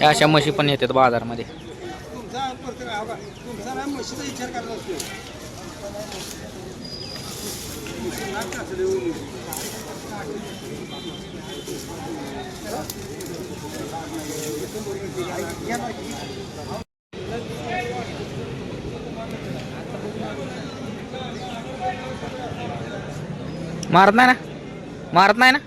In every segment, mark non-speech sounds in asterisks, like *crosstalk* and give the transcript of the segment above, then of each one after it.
या अशा म्हशी पण येतात बाजारमध्ये. मारत नाही ना? मारत नाही ना?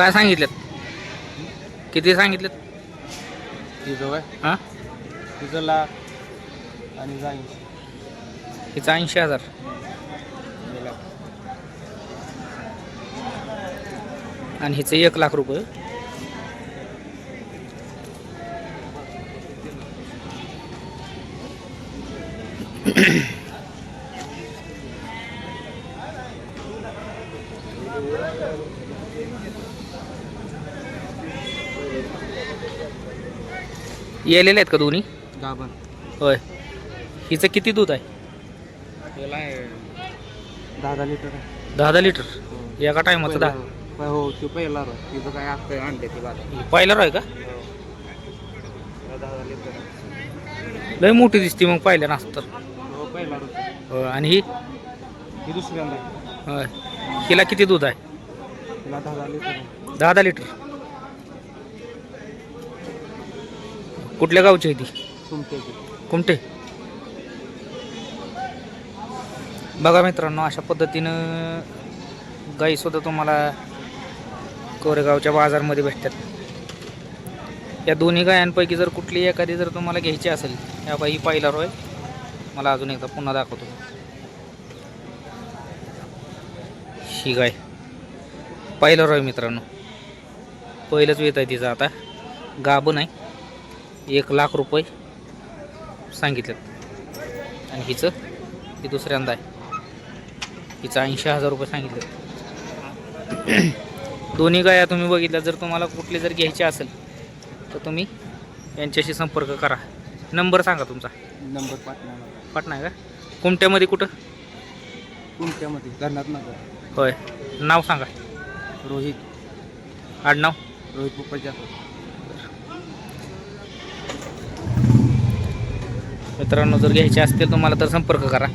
काय सांगितलेत? किती सांगितलेत? तिचं काय हां? तिचं लाख आणि जाईन हिचं ऐंशी हजार. आणि हिचं एक लाख रुपये. येलेले आहेत का दोन्ही? गाभण. होय. हिचं किती दूध आहे? त्याला आहे दहा दहा लिटर आहे. दहा दहा लिटर एका टायमाचं दहा? पहिला- हो तो पहिला रो. तिचं काय असतं आणते ती बाजार पहिला आहे का? दहा दहा लिटर आहे. लय मोठी दिसते मग पहिल्या नसतं हो पहिला रो. होय आणि ही? ही दुसऱ्यांदा आहे. होय. हिला किती दूध आहे? दहा दहा लिटर. कुठल्या गावची आहे ती? कुमटे. बघा मित्रांनो अशा पद्धतीनं गाईसुद्धा तुम्हाला कोरेगावच्या बाजारमध्ये भेटतात. या दोन्ही गायांपैकी जर कुठली एखादी जर तुम्हाला घ्यायची असेल या बाई पाहिला रोय. मला अजून एकदा पुन्हा दाखवतो. ही गाय. पहिलं रोय मित्रांनो. पहिलंच वेत आहे तिचं आता. गाभण आहे. एक लाख रुपये सांगितलेत. आणि हिचं ही दुसऱ्यांदा आहे. हिचं ऐंशी हजार रुपये सांगितले *coughs* दोन्ही गाया तुम्ही बघितल्या जर तुम्हाला कुठली जर घ्यायची असेल तर तुम्ही यांच्याशी संपर्क करा. नंबर सांगा तुमचा. नंबर पाटणा पटना आहे का? कुमट्यामध्ये कुठं? धरणात नगर होय. नाव सांगा. रोहित. आडनाव? रोहित पोपटच्या मित्रांनो जर घ्यायचे असतील तुम्हाला तर संपर्क करा.